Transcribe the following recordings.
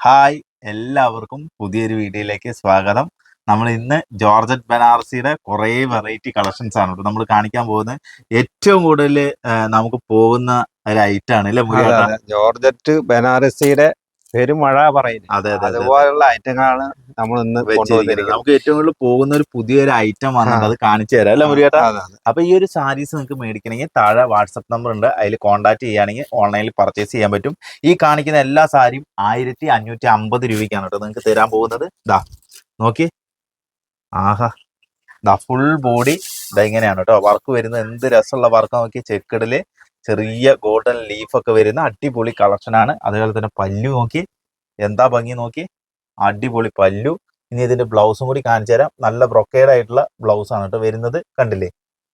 Hi എല്ലാവർക്കും പുതിയൊരു വീഡിയോയിലേക്ക് സ്വാഗതം. നമ്മൾ ഇന്ന് ജോർജറ്റ് ബനാറസിയുടെ കുറേ വെറൈറ്റി കളക്ഷൻസ് ആണ് കേട്ടോ. നമ്മൾ കാണിക്കാൻ പോകുന്നത് ഏറ്റവും കൂടുതൽ നമുക്ക് പോകുന്ന ഒരു ഐറ്റം ആണ് അല്ലേ. ജോർജറ്റ് ബനാറസിയുടെ പെരുമഴ പറയുന്നത്. അതെ അതെ അതെ അതുപോലുള്ള ഐറ്റങ്ങളാണ് നമ്മൾ ഇന്ന് വെച്ചിരിക്കുന്നത്. നമുക്ക് ഏറ്റവും കൂടുതൽ പോകുന്ന ഒരു പുതിയൊരു ഐറ്റം വന്നിട്ട് അത് കാണിച്ചു തരാം. അല്ലെ മുരുകേട്ടാ. അപ്പൊ ഈ ഒരു സാരീസ് നിങ്ങൾക്ക് മേടിക്കണമെങ്കിൽ താഴെ വാട്സപ്പ് നമ്പർ ഉണ്ട്. അതിൽ കോൺടാക്ട് ചെയ്യുകയാണെങ്കിൽ ഓൺലൈനിൽ പർച്ചേസ് ചെയ്യാൻ പറ്റും. ഈ കാണിക്കുന്ന എല്ലാ സാരിയും ആയിരത്തി അഞ്ഞൂറ്റി അമ്പത് രൂപയ്ക്കാണ് കേട്ടോ നിങ്ങൾക്ക് തരാൻ പോകുന്നത്. ദാ നോക്കി. ആഹാ. ദാ ഫുൾ ബോഡി ഇതാ ഇങ്ങനെയാണ് കേട്ടോ വർക്ക് വരുന്നത്. എന്ത് രസമുള്ള വർക്ക് നോക്കി ചെക്കിടിൽ ചെറിയ ഗോൾഡൻ ലീഫൊക്കെ വരുന്ന അടിപൊളി കളക്ഷനാണ് ആണ്. അതുപോലെ തന്നെ പല്ലു നോക്കി. എന്താ ഭംഗി നോക്കി? അടിപൊളി പല്ലു. ഇനി ഇതിന്റെ ബ്ലൗസും കൂടി കാണിച്ചു തരാം. നല്ല ബ്രൊക്കേഡ് ആയിട്ടുള്ള ബ്ലൗസ് ആണ് കേട്ടോ വരുന്നത്. കണ്ടില്ലേ?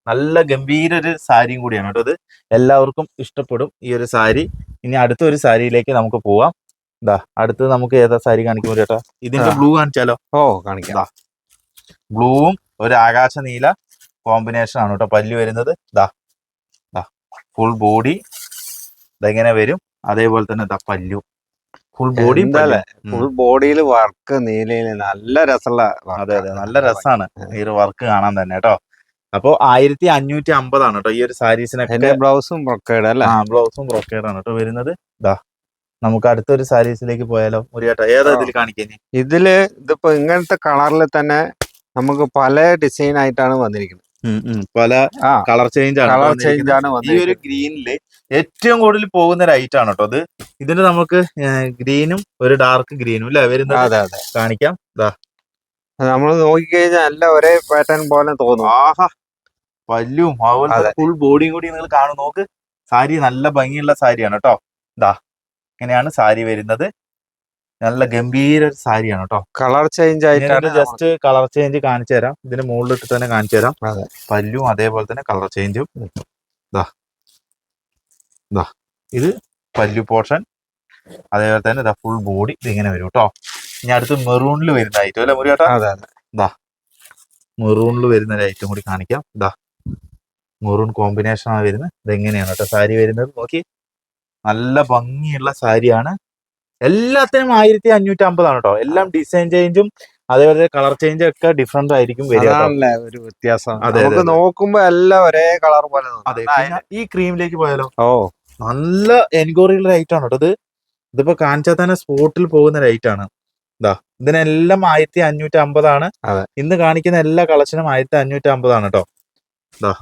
നല്ല ഗംഭീര ഒരു സാരിയും കൂടിയാണ് കേട്ടോ ഇത്. എല്ലാവർക്കും ഇഷ്ടപ്പെടും ഈ ഒരു സാരി. ഇനി അടുത്തൊരു സാരിയിലേക്ക് നമുക്ക് പോവാം. ഇതാ അടുത്ത് നമുക്ക് ഏതാ സാരി കാണിക്കുമ്പോൾ ചേട്ടാ ഇതിന്റെ ബ്ലൂ കാണിച്ചാലോ? ഓ കാണിക്കാം. ബ്ലൂവും ഒരു ആകാശ നീല കോമ്പിനേഷൻ ആണ് കേട്ടോ പല്ലു വരുന്നത്. ഇതാ ദാ ഫുൾ ബോഡി ഇതെങ്ങനെ വരും. അതേപോലെ തന്നെ ദാ പല്ലു. ഫുൾ ബോഡി ഫുൾ ബോഡിയിൽ വർക്ക് നീലയിൽ നല്ല രസമുള്ള അതെ അതെ. നല്ല രസമാണ് ഈ ഒരു വർക്ക് കാണാൻ തന്നെ കേട്ടോ. അപ്പൊ ആയിരത്തി അഞ്ഞൂറ്റി അമ്പതാണ് കേട്ടോ ഈ ഒരു സാരീസിനൊക്കെ. ബ്ലൗസും ബ്രൊക്കേഡ് അല്ലേ? ആ ബ്ലൗസും ബ്രോക്കേഡ് ആണ് കേട്ടോ വരുന്നത്. ഇതാ നമുക്ക് അടുത്തൊരു സാരീസിലേക്ക് പോയാലോ? മുരിയാട്ടോ ഏതാ. ഇതിൽ കാണിക്കുന്നേ ഇതിൽ ഇതിപ്പോ ഇങ്ങനത്തെ കളറിൽ തന്നെ നമുക്ക് പല ഡിസൈൻ ആയിട്ടാണ് വന്നിരിക്കുന്നത്. പല കളർ ചേഞ്ച് ആണ് കളർ ചേഞ്ച് ആണ്. ഈ ഒരു ഗ്രീനിൽ ഏറ്റവും കൂടുതൽ പോകുന്ന ഒരു ഐറ്റം ആണ് കേട്ടോ അത്. ഇതിന് നമുക്ക് ഗ്രീനും ഒരു ഡാർക്ക് ഗ്രീനും അല്ലെ വരുന്നത് കാണിക്കാം. നമ്മൾ നോക്കിക്കഴിഞ്ഞാൽ എല്ലാം ഒരേ പാറ്റേൺ പോലെ തോന്നും. ആഹാ. പല്ലും അതുപോലെ ഫുൾ ബോഡിയും കൂടി നിങ്ങൾ കാണും. നോക്ക്. സാരി നല്ല ഭംഗിയുള്ള സാരിയാണ് കേട്ടോ. ഇതാ ഇങ്ങനെയാണ് സാരി വരുന്നത്. നല്ല ഗംഭീര ഒരു സാരിയാണ് കേട്ടോ കളർ ചേഞ്ച് ആയിട്ട് ജസ്റ്റ് കളർ ചേഞ്ച് കാണിച്ചു തരാം. ഇതിന് മുകളിലിട്ട് തന്നെ കാണിച്ചു തരാം. അതെ. പല്ലും അതേപോലെ തന്നെ കളർ ചേഞ്ചും ഇത് പല്ലു പോർഷൻ. അതേപോലെ തന്നെ ഇതാ ഫുൾ ബോഡി ഇതിങ്ങനെ വരും കേട്ടോ ഇനി അടുത്ത് മെറൂണിൽ വരുന്ന ഐറ്റം അല്ലെ കേട്ടോ അതെ അതെ. മെറൂണിൽ വരുന്ന ഒരു ഐറ്റം കൂടി കാണിക്കാം. ഇതാ മെറൂൺ കോമ്പിനേഷൻ ആണ് വരുന്നത്. ഇതെങ്ങനെയാണ് കേട്ടോ സാരി വരുന്നത്? നോക്കി. നല്ല ഭംഗിയുള്ള സാരിയാണ്. എല്ലാത്തിനും ആയിരത്തി അഞ്ഞൂറ്റി അമ്പതാണ് കേട്ടോ എല്ലാം ഡിസൈൻ ചേഞ്ചും അതേപോലെ കളർ ചേഞ്ച് ഒക്കെ ഡിഫറെന്റ് ആയിരിക്കും ഒരു വ്യത്യാസം. നമുക്ക്. നോക്കുമ്പോ എല്ലാം ഒരേ കളർ പോലെ. അതെ ഈ ക്രീമിലേക്ക് പോയാലോ? ഓ. നല്ല എൻക്വയറിയുള്ള ലൈറ്റ് ആണ് കേട്ടോ ഇത്. ഇതിപ്പോ കാണിച്ചാൽ തന്നെ സ്പോട്ടിൽ പോകുന്ന ലൈറ്റ് ആണ്. ഇതാ ഇതിനെല്ലാം ആയിരത്തി അഞ്ഞൂറ്റി അമ്പതാണ് ഇന്ന് കാണിക്കുന്ന എല്ലാ കളക്ഷനും ആയിരത്തി അഞ്ഞൂറ്റി അമ്പതാണ് കേട്ടോ ഇതാ.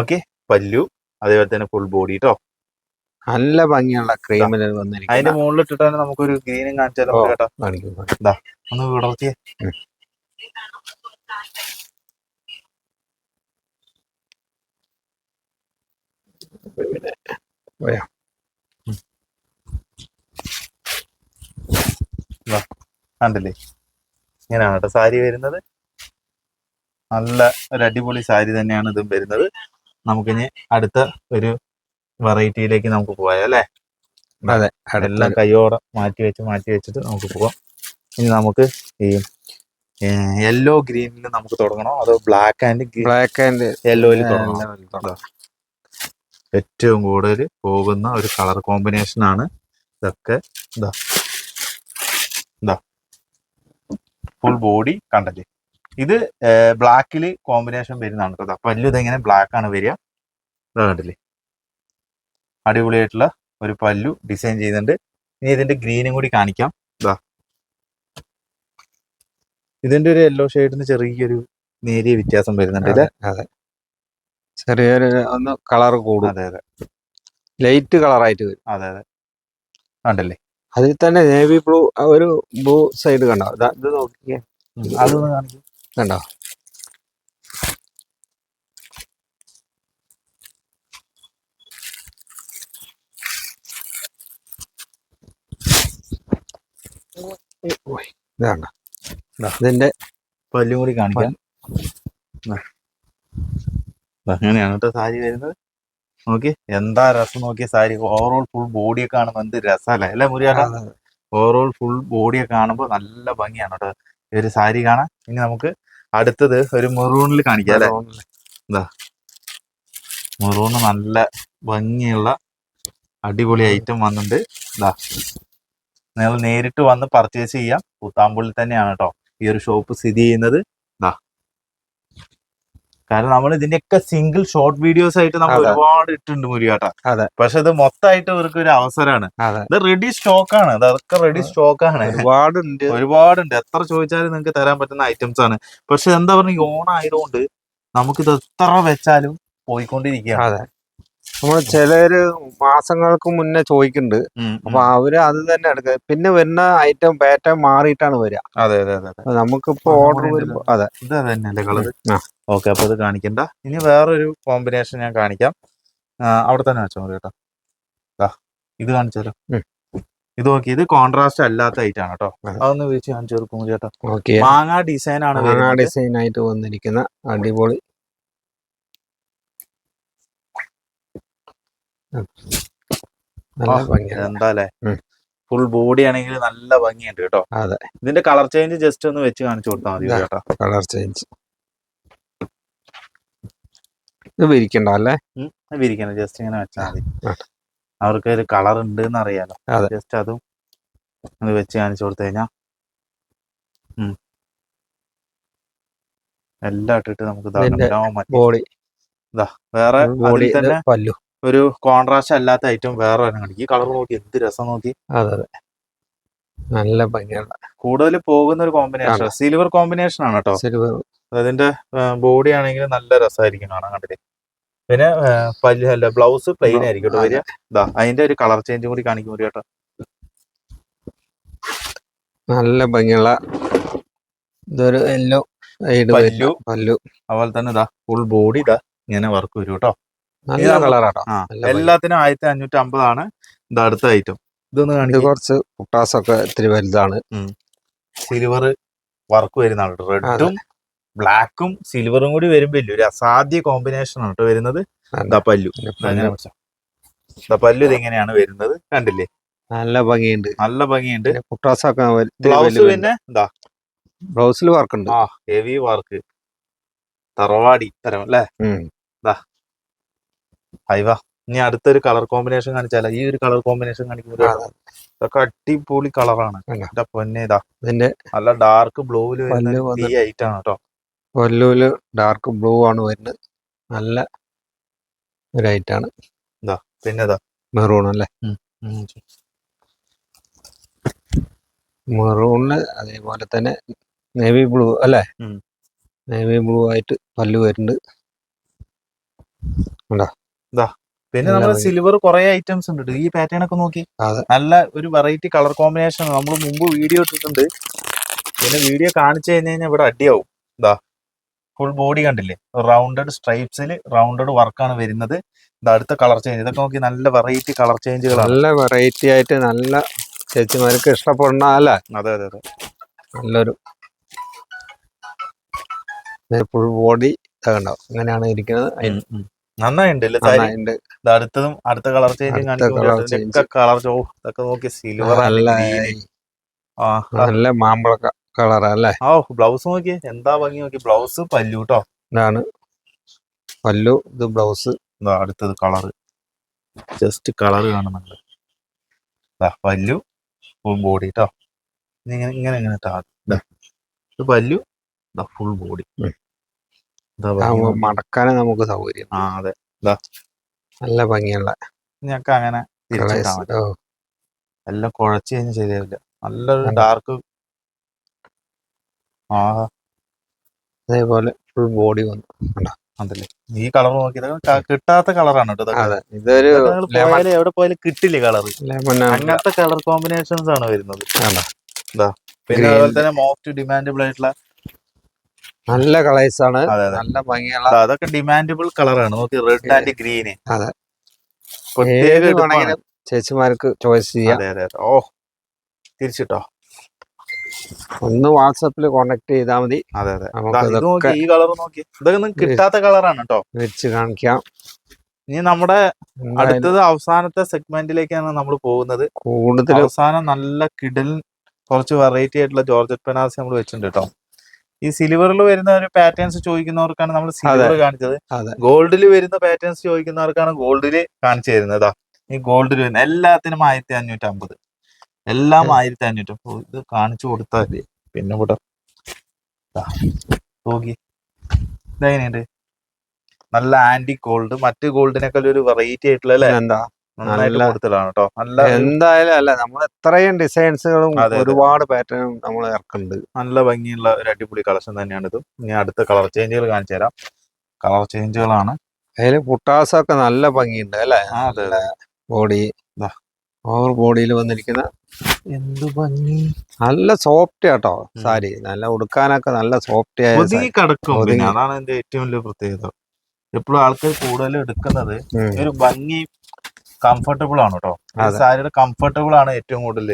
ഓക്കെ പല്ലു. അതേപോലെ തന്നെ ഫുൾ ബോഡി കേട്ടോ നല്ല ഭംഗിയുള്ള ക്രീമിൽ അതിന്റെ മുകളിൽ ഇട്ടിട്ട് തന്നെ നമുക്കൊരു ഗ്രീനും കാണിച്ചാലോ. കേട്ടോ. ഒന്ന് വിടർത്തിയേ. വരാം. കണ്ടില്ലേ? ഇങ്ങനെയാണ് കേട്ടോ സാരി വരുന്നത്. നല്ല ഒരു അടിപൊളി സാരി തന്നെയാണ് ഇതും വരുന്നത്. നമുക്കിനി അടുത്ത ഒരു വെറൈറ്റിയിലേക്ക് നമുക്ക് പോയാം അല്ലേ? അതെ എല്ലാം കയ്യോടെ മാറ്റി വെച്ച് മാറ്റി വെച്ചിട്ട് നമുക്ക് പോവാം. ഇനി നമുക്ക് ഈ യെല്ലോ ഗ്രീനിൽ നമുക്ക് തുടങ്ങണോ? അതോ ബ്ലാക്ക് ആൻഡ് ബ്ലാക്ക് ആൻഡ് യെല്ലോയിൽ തുടങ്ങണോ? ഏറ്റവും കൂടുതൽ പോകുന്ന ഒരു കളർ കോമ്പിനേഷൻ ആണ് ഇതൊക്കെ. ഇതാ. ഇതാ. ഫുൾ ബോഡി കണ്ടല്ലേ ഇത് ബ്ലാക്കിൽ കോമ്പിനേഷൻ വരുന്നതാണ് കേട്ടോ. പല്ലു ഇതെങ്ങനെ ബ്ലാക്ക് ആണ് വരിക. കണ്ടില്ലേ? അടിപൊളിയായിട്ടുള്ള ഒരു പല്ലു ഡിസൈൻ ചെയ്യുന്നുണ്ട്. ഇനി ഇതിന്റെ ഗ്രീനും കൂടി കാണിക്കാം. ഇതാ. ഇതിന്റെ ഒരു യെല്ലോ ഷെയ്ഡിന് ചെറിയൊരു നേരിയ വ്യത്യാസം വരുന്നുണ്ട്. അല്ലേ അതെ. ചെറിയൊരു ഒന്ന് കളർ കൂടും. അതെ അതെ. ലൈറ്റ് കളറായിട്ട് വരും. അതെ അതെ. കണ്ടല്ലേ? അതിൽ തന്നെ നേവി ബ്ലൂ ഒരു ബ്ലൂ സൈഡ് കണ്ടോ? ഇത് നോക്കിയേ അതൊന്ന് കാണിക്കും. കണ്ടോ? ഇതിന്റെ പല്ലും കൂടി കാണിക്കാം. അങ്ങനെയാണ് കേട്ടോ സാരി വരുന്നത്. നോക്കി എന്താ രസം നോക്കിയ സാരി. ഓവറോൾ ഫുൾ ബോഡിയൊക്കെ കാണുമ്പോൾ എന്ത് രസമല്ലേ അല്ലേ മുരിയാട്ട ഓവറോൾ ഫുൾ ബോഡിയൊക്കെ കാണുമ്പോൾ നല്ല ഭംഗിയാണ് കേട്ടോ. ഈ ഒരു സാരി കാണാൻ ഇനി നമുക്ക് അടുത്തത് ഒരു മെറൂണിൽ കാണിക്കാം അല്ലെ? മെറൂണ് നല്ല ഭംഗിയുള്ള അടിപൊളി ഐറ്റം വന്നിട്ടുണ്ട് ഇതാ നിങ്ങൾ നേരിട്ട് വന്ന് പർച്ചേസ് ചെയ്യാം. പുത്താമ്പുള്ളിൽ തന്നെയാണ് കേട്ടോ ഈ ഒരു ഷോപ്പ് സ്ഥിതി ചെയ്യുന്നത്. കാരണം നമ്മൾ ഇതിന്റെയൊക്കെ സിംഗിൾ ഷോർട്ട് വീഡിയോസ് ആയിട്ട് നമ്മൾ. ഒരുപാട് ഇട്ടുണ്ട് മുരിയാട്ട പക്ഷെ ഇത് മൊത്തമായിട്ട് ഇവർക്ക് ഒരു അവസരമാണ് ഇത് റെഡി സ്റ്റോക്ക് ആണ്. അതൊക്കെ റെഡി സ്റ്റോക്ക് ആണ്. ഒരുപാടുണ്ട്. ഒരുപാടുണ്ട്. എത്ര ചോദിച്ചാലും നിങ്ങൾക്ക് തരാൻ പറ്റുന്ന ഐറ്റംസ് ആണ്. പക്ഷെ എന്താ പറഞ്ഞ ഓണം ആയതുകൊണ്ട് നമുക്കിത് എത്ര വെച്ചാലും പോയിക്കൊണ്ടിരിക്കുകയാണ്. അതെ. നമ്മൾ ചിലര് മാസങ്ങൾക്ക് മുന്നേ ചോദിക്കുന്നുണ്ട്. അപ്പൊ. അവർ അത് തന്നെ എടുക്കുക. പിന്നെ വരുന്ന ഐറ്റം പാറ്റേൺ മാറിയിട്ടാണ് വരിക. അതെ അതെ അതെ നമുക്കിപ്പോ ഓർഡർ വരുമ്പോ അതെ. ഇത് തന്നെ കളർ. ഓക്കെ അപ്പോൾ ഇത് കാണിക്കണ്ട. ഇനി വേറൊരു കോമ്പിനേഷൻ ഞാൻ കാണിക്കാം. അവിടെ തന്നെ വെച്ചാൽ മതി കേട്ടോ. ഇത് കാണിച്ചാലോ? ഇത് നോക്കി ഇത് കോൺട്രാസ്റ്റ് അല്ലാത്ത ഐറ്റം ആണ് കേട്ടോ. അതെ. അതൊന്ന് വിളിച്ച് കാണിച്ചു കൊടുക്കും ചേട്ടാ ഓക്കെ മാങ്ങ ഡിസൈൻ ആണ് വരുന്നത്. ഡിസൈൻ ആയിട്ട് വന്നിരിക്കുന്ന അടിപൊളി. എന്താല്ലേ. ഫുൾ ബോഡി ആണെങ്കിൽ നല്ല ഭംഗിയുണ്ട് കേട്ടോ. അതെ. ഇതിന്റെ കളർ ചേഞ്ച് ജസ്റ്റ് ഒന്ന് വെച്ച് കാണിച്ചു കൊടുത്താൽ മതി കേട്ടോ. കളർ ചേഞ്ച് ഇത് വിരിക്കണ്ട അല്ലേ? വിരിക്കണം. ജസ്റ്റ് ഇങ്ങനെ വെച്ചാൽ മതി. അവർക്ക് ഒരു കളർ ഉണ്ട് എന്ന് അറിയാലോ ജസ്റ്റ് അതും വെച്ച് കാണിച്ചു കൊടുത്തു കഴിഞ്ഞാ എല്ലാം ഇട്ടിട്ട് നമുക്ക്. ബോഡി വേറെ ബോഡി തന്നെ പല്ലു. ഒരു കോൺട്രാസ്റ്റ് അല്ലാത്ത ഐറ്റം വേറെ ഒരെണ്ണം കാണിക്കും. ഈ കളർ നോക്കി എന്ത് രസം നോക്കി. അതെ അതെ. നല്ല ഭംഗിയുള്ള. കൂടുതൽ പോകുന്ന ഒരു കോമ്പിനേഷൻ സിൽവർ കോമ്പിനേഷൻ ആണ് കേട്ടോ. സിൽവർ അതിന്റെ ബോഡി ആണെങ്കിൽ നല്ല രസമായിരിക്കും കാണാൻ കണ്ടില്ലേ പിന്നെ പല്ല് അല്ല ബ്ലൗസ് പ്ലെയിൻ ആയിരിക്കും കേട്ടോ വരിക. ഇതാ അതിന്റെ ഒരു കളർ ചേഞ്ചും കൂടി കാണിക്കും ഒരു കേട്ടോ നല്ല ഭംഗിയുള്ള ഇതൊരു എല്ലോ പല്ലു. പല്ലു. അതുപോലെ തന്നെ ഇതാ ഫുൾ ബോഡി ഇതാ ഇങ്ങനെ വർക്ക് വരും കേട്ടോ. നല്ല കളറാട്ടോ. എല്ലാത്തിനും ആയിരത്തി അഞ്ഞൂറ്റി അമ്പതാണ് ഇത് അടുത്ത ഐറ്റം ഇതൊന്ന് ഇത് കാണിക്കും. കുറച്ച് പൊട്ടാസൊക്കെ ഇത്തിരി വലുതാണ്. സിൽവർ വർക്ക് വരുന്നതാണ് റെഡും ബ്ലാക്കും സിൽവറും കൂടി വരുമ്പോ ഇല്ല ഒരു അസാധ്യ കോമ്പിനേഷൻ ആണ് കേട്ടോ വരുന്നത്. പല്ലു. ദാ പല്ലു ഇതെങ്ങനെയാണ് വരുന്നത്. കണ്ടില്ലേ? നല്ല ഭംഗിയുണ്ട്. നല്ല ഭംഗിയുണ്ട്. ബ്ലൗസ് പിന്നെ എന്താ? ബ്ലൗസിൽ വർക്ക് ഉണ്ട് ആ ഹെവി വർക്ക് തറവാടി തരം അല്ലേ? ഹൈവാ. ഇനി അടുത്തൊരു കളർ കോമ്പിനേഷൻ കാണിച്ചാല? ഈ ഒരു കളർ കോമ്പിനേഷൻ കാണിക്കുമ്പോൾ. ഇതൊക്കെ അടിപൊളി കളറാണ്. പൊന്നേതാ എന്റെ നല്ല ഡാർക്ക് ബ്ലൂവിൽ വരുന്ന ഈ ഐറ്റാണ് കേട്ടോ പല്ലുവിൽ ഡാർക്ക് ബ്ലൂ ആണ് വരുന്നത്. നല്ല ഒരു ഐറ്റാണ് പിന്നെ ഇതാ മെറൂൺ അല്ലേ. മെറൂണിൽ അതേപോലെ തന്നെ നേവി ബ്ലൂ അല്ലേ? നേവി ബ്ലൂ ആയിട്ട് പല്ല് വരുന്നുണ്ട്. പിന്നെ ഭംഗി. സിൽവർ കുറെ ഐറ്റംസ് ഉണ്ട് ഈ പാറ്റേൺ ഒക്കെ നോക്കി. നല്ല ഒരു വെറൈറ്റി കളർ കോമ്പിനേഷൻ നമ്മൾ മുമ്പ് വീഡിയോ ഇട്ടിട്ടുണ്ട്. പിന്നെ വീഡിയോ കാണിച്ചു കഴിഞ്ഞു കഴിഞ്ഞാൽ ഇവിടെ അടിയാവും. ഇതാ ഫുൾ ബോഡി കണ്ടില്ലേ? റൗണ്ടഡ് സ്ട്രൈപ്സിൽ റൗണ്ടഡ് വർക്കാണ് വരുന്നത്. അടുത്ത കളർ ചേഞ്ച് ഇതൊക്കെ നോക്കി നല്ല വെറൈറ്റി കളർ ചേഞ്ചുകൾ നല്ല വെറൈറ്റി ആയിട്ട് നല്ല ചേച്ചിമാർക്ക് ഇഷ്ടപ്പെടുന്ന അല്ലേ? അതെ അതെ അതെ. നല്ലൊരു ഫുൾ ബോഡി കണ്ടോ? ഇങ്ങനെയാണ് ഇരിക്കുന്നത്. നന്നായിണ്ട് അടുത്തതും അടുത്ത കളർ ചേഞ്ച് കളർ ചോ ഇതൊക്കെ നോക്കി സിൽവർ നല്ല ആ മാമ്പഴ അല്ലേ ആ ബ്ലൗസ് നോക്കിയേ. എന്താ ഭംഗി നോക്കി ബ്ലൗസ് പല്ലു കേട്ടോ ഇതാണ്. പല്ലു ഇത് ബ്ലൗസ്. ഇതാ അടുത്തത് കളർ ജസ്റ്റ് കളർ കാണുന്നുണ്ട്. പല്ലു ഫുൾ ബോഡി കേട്ടോ ഇങ്ങനെ ഇങ്ങനെ ഇങ്ങനെ. ഇത് പല്ലു ഫുൾ ബോഡി. ഇതാ മടക്കാനും നമുക്ക് സൗകര്യം. ആ അതെ. നല്ല ഭംഗിയുള്ള ഞങ്ങൾക്ക് അങ്ങനെ എല്ലാം കുഴച്ച് കഴിഞ്ഞാൽ ശരിയാവില്ല. നല്ലൊരു ഡാർക്ക് ആ അതേപോലെ ഫുൾ ബോഡി വന്നു. അതല്ലേ? ഈ കളർ നോക്കി കിട്ടാത്ത കളറാണ് കേട്ടോ ഇതൊരു എവിടെ പോയാലും കിട്ടില്ല കളർ അങ്ങനത്തെ കളർ കോമ്പിനേഷൻസ് ആണ് വരുന്നത്. പിന്നെ. അതുപോലെ തന്നെ മോസ്റ്റ് ഡിമാൻഡബിൾ ആയിട്ടുള്ള നല്ല കളേഴ്സ് ആണ്. നല്ല ഭംഗിയുള്ള അതാ, അതൊക്കെ ഡിമാൻഡബിൾ കളറാണ് നോക്കി റെഡ് ആൻഡ് ഗ്രീന് അതെ. ചേച്ചിമാർക്ക് ചോയ്സ് ചെയ്യാം. ഓ തിരിച്ചിട്ടോ ഒന്ന് വാട്സപ്പിൽ കോണ്ടാക്ട് ചെയ്താൽ മതി. അതെ അതെ. ഈ കളർ നോക്കി. ഇതൊക്കെ ഒന്നും കിട്ടാത്ത കളറാണ് കേട്ടോ വെച്ച് കാണിക്കാം. ഇനി നമ്മുടെ അടുത്തത് അവസാനത്തെ സെഗ്മെന്റിലേക്കാണ് നമ്മൾ പോകുന്നത്. കൂടുതൽ അവസാനം നല്ല കിടൽ കുറച്ച് വെറൈറ്റി ആയിട്ടുള്ള ജോർജറ്റ് പെനാസ് നമ്മൾ വെച്ചിട്ടുണ്ട് കേട്ടോ ഈ സിൽവറിൽ വരുന്ന ഒരു പാറ്റേൺസ് ചോദിക്കുന്നവർക്കാണ് നമ്മൾ സിൽവർ കാണിച്ചത്. ഗോൾഡിൽ വരുന്ന പാറ്റേൺസ് ചോദിക്കുന്നവർക്കാണ് ഗോൾഡിൽ കാണിച്ചു തരുന്നത്. ഈ ഗോൾഡിൽ വരുന്ന എല്ലാത്തിനും ആയിരത്തി അഞ്ഞൂറ്റി അമ്പത് എല്ലാം ആയിരത്തി അഞ്ഞൂറ്റി അപ്പൊ ഇത് കാണിച്ചു കൊടുത്താൽ മതി. പിന്നെ ഇവിടെ നോക്കി. ഇതെങ്ങനെയുണ്ട് നല്ല ആന്റി ഗോൾഡ് മറ്റ് ഗോൾഡിനേക്കാൾ ഒരു വെറൈറ്റി ആയിട്ടുള്ള അല്ലേ? എന്താ നന്നായിട്ട് നല്ല- കൊടുത്തതാണ് കേട്ടോ നല്ല എന്തായാലും അല്ല നമ്മൾ എത്രയും ഡിസൈൻസുകളും. ഒരുപാട് പാറ്റേണും നമ്മൾ ഇറക്കുന്നുണ്ട്. നല്ല ഭംഗിയുള്ള ഒരു അടിപൊളി കളക്ഷൻ തന്നെയാണ് ഇത് ഇനി അടുത്ത കളർ ചേഞ്ചുകൾ കാണിച്ചു തരാം. കളർ ചേഞ്ചുകളാണ് അതിൽ പുട്ടാസൊക്കെ നല്ല ഭംഗിയുണ്ട് അല്ലേ. ബോഡി. ഓവർ ബോഡിയിൽ വന്നിരിക്കുന്ന എന്ത് ഭംഗി. നല്ല സോഫ്റ്റ് ആട്ടോ സാരി. നല്ല ഉടുക്കാനൊക്കെ നല്ല സോഫ്റ്റ് ആയ കിടക്കും അതാണ് എന്റെ ഏറ്റവും വലിയ പ്രത്യേകത. എപ്പോഴും ആൾക്കാർ കൂടുതൽ എടുക്കുന്നത് ഒരു ഭംഗി കംഫർട്ടബിൾ ആണ് കേട്ടോ. സാരിയുടെ കംഫർട്ടബിൾ ആണ് ഏറ്റവും കൂടുതൽ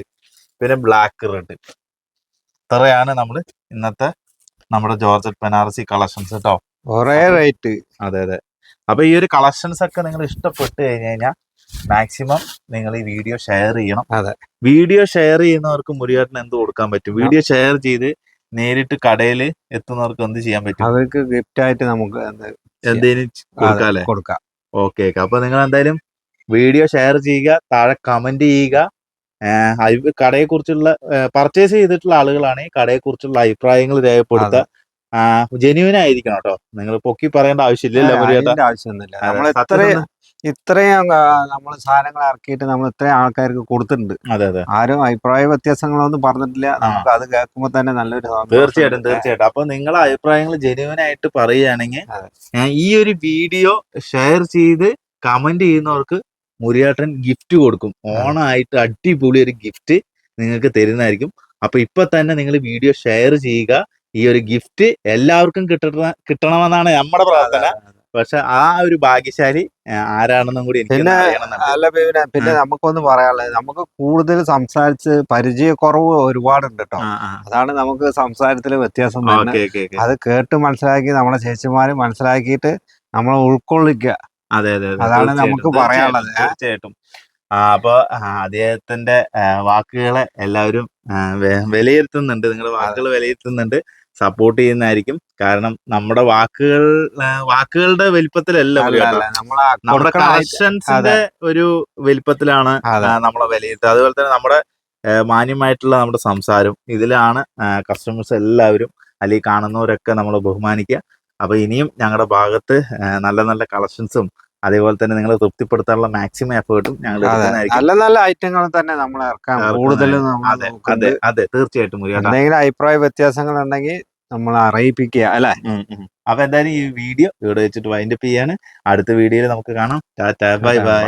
പിന്നെ ബ്ലാക്ക് റെഡ് ഇത്രയാണ് നമ്മൾ ഇന്നത്തെ നമ്മുടെ ജോർജറ്റ് ബനാറസി കളക്ഷൻസ് കേട്ടോ ഒരേ റേറ്റ് അതെ അതെ. അപ്പൊ ഈ ഒരു കളക്ഷൻസ് ഒക്കെ നിങ്ങൾ ഇഷ്ടപ്പെട്ട് കഴിഞ്ഞു കഴിഞ്ഞാൽ മാക്സിമം നിങ്ങൾ ഈ വീഡിയോ ഷെയർ ചെയ്യണം. അതെ. വീഡിയോ ഷെയർ ചെയ്യുന്നവർക്ക് മുരിയാട്ടിന് എന്ത് കൊടുക്കാൻ പറ്റും? വീഡിയോ ഷെയർ ചെയ്ത് നേരിട്ട് കടയിൽ എത്തുന്നവർക്ക് എന്ത് ചെയ്യാൻ പറ്റും? അവർക്ക് ഗിഫ്റ്റ് ആയിട്ട് നമുക്ക് എന്തെങ്കിലും എന്തേലും കൊടുക്കാം കൊടുക്കാം. ഓക്കെ ഓക്കെ അപ്പൊ നിങ്ങൾ എന്തായാലും വീഡിയോ ഷെയർ ചെയ്യുക താഴെ കമന്റ് ചെയ്യുക. കടയെ കുറിച്ചുള്ള പർച്ചേസ് ചെയ്തിട്ടുള്ള ആളുകളാണെങ്കിൽ കടയെ കുറിച്ചുള്ള അഭിപ്രായങ്ങൾ രേഖപ്പെടുത്തുക. ജെന്യൂൻ ആയിരിക്കണം കേട്ടോ നിങ്ങൾ പൊക്കി പറയേണ്ട ആവശ്യമില്ലല്ലോ ആവശ്യമൊന്നുമില്ല. നമ്മൾ എത്ര ഇത്രയും നമ്മൾ സാധനങ്ങൾ ഇറക്കിയിട്ട് നമ്മൾ ഇത്രയും ആൾക്കാർക്ക് കൊടുത്തിട്ടുണ്ട്. അതെ അതെ. ആരും അഭിപ്രായ വ്യത്യാസങ്ങളൊന്നും പറഞ്ഞിട്ടില്ല. നമുക്ക് അത് കേൾക്കുമ്പോൾ തന്നെ നല്ലൊരു തീർച്ചയായിട്ടും. തീർച്ചയായിട്ടും. അപ്പൊ നിങ്ങളെ അഭിപ്രായങ്ങൾ ജെന്യൂൻ ആയിട്ട് പറയുകയാണെങ്കിൽ. ഈ ഒരു വീഡിയോ ഷെയർ ചെയ്ത് കമന്റ് ചെയ്യുന്നവർക്ക് മുരിയാട്ടൻ ഗിഫ്റ്റ് കൊടുക്കും. ഓണായിട്ട് അടിപൊളി ഒരു ഗിഫ്റ്റ് നിങ്ങൾക്ക് തരുന്നതായിരിക്കും. അപ്പൊ ഇപ്പൊ തന്നെ നിങ്ങൾ വീഡിയോ ഷെയർ ചെയ്യുക. ഈ ഒരു ഗിഫ്റ്റ് എല്ലാവർക്കും കിട്ടണ കിട്ടണമെന്നാണ് നമ്മുടെ പ്രാർത്ഥന. പക്ഷെ ആ ഒരു ഭാഗ്യശാലി ആരാണെന്നും കൂടി പിന്നെ അല്ല പിന്നെ പിന്നെ നമുക്കൊന്ന് പറയാനുള്ളത് നമുക്ക് കൂടുതൽ സംസാരിച്ച് പരിചയക്കുറവ് ഒരുപാടുണ്ട് കേട്ടോ. അതാണ് നമുക്ക് സംസാരത്തിൽ വ്യത്യാസം അത് കേട്ട് മനസ്സിലാക്കി നമ്മളെ ചേച്ചിമാര് മനസ്സിലാക്കിയിട്ട് നമ്മളെ ഉൾക്കൊള്ളിക്കുക. അതെ അതെ അതെ. അതാണ് നമുക്ക് പറയാനുള്ളത്? തീർച്ചയായിട്ടും. അപ്പൊ അദ്ദേഹത്തിന്റെ വാക്കുകളെ എല്ലാവരും വിലയിരുത്തുന്നുണ്ട്. നിങ്ങളുടെ വാക്കുകൾ വിലയിരുത്തുന്നുണ്ട്. സപ്പോർട്ട് ചെയ്യുന്നതായിരിക്കും. കാരണം നമ്മുടെ വാക്കുകൾ വാക്കുകളുടെ വലിപ്പത്തിലല്ല നമ്മുടെ കണക്ഷൻസിന്റെ ഒരു വലിപ്പത്തിലാണ് നമ്മളെ വിലയിരുത്തുക. അതുപോലെ തന്നെ നമ്മുടെ മാന്യമായിട്ടുള്ള നമ്മുടെ സംസാരം ഇതിലാണ് കസ്റ്റമേഴ്സ് എല്ലാവരും അല്ലെങ്കിൽ കാണുന്നവരൊക്കെ നമ്മൾ ബഹുമാനിക്കുക. അപ്പൊ ഇനിയും ഞങ്ങളുടെ ഭാഗത്ത് നല്ല നല്ല കളക്ഷൻസും അതേപോലെ തന്നെ നിങ്ങളെ തൃപ്തിപ്പെടുത്താനുള്ള മാക്സിമം എഫേർട്ടും ഞങ്ങൾ നല്ല നല്ല ഐറ്റങ്ങൾ തന്നെ നമ്മൾ ഇറക്കാം കൂടുതലും അതെ അതെ അതെ തീർച്ചയായിട്ടും എന്തെങ്കിലും അഭിപ്രായ വ്യത്യാസങ്ങൾ ഉണ്ടെങ്കിൽ നമ്മൾ അറിയിപ്പിക്കുക അല്ലെ. അപ്പൊ എന്തായാലും ഈ വീഡിയോ ഇവിടെ വെച്ചിട്ട് വൈൻഡപ്പ് ചെയ്യാണ്. അടുത്ത വീഡിയോയിൽ നമുക്ക് കാണാം. Tata bye bye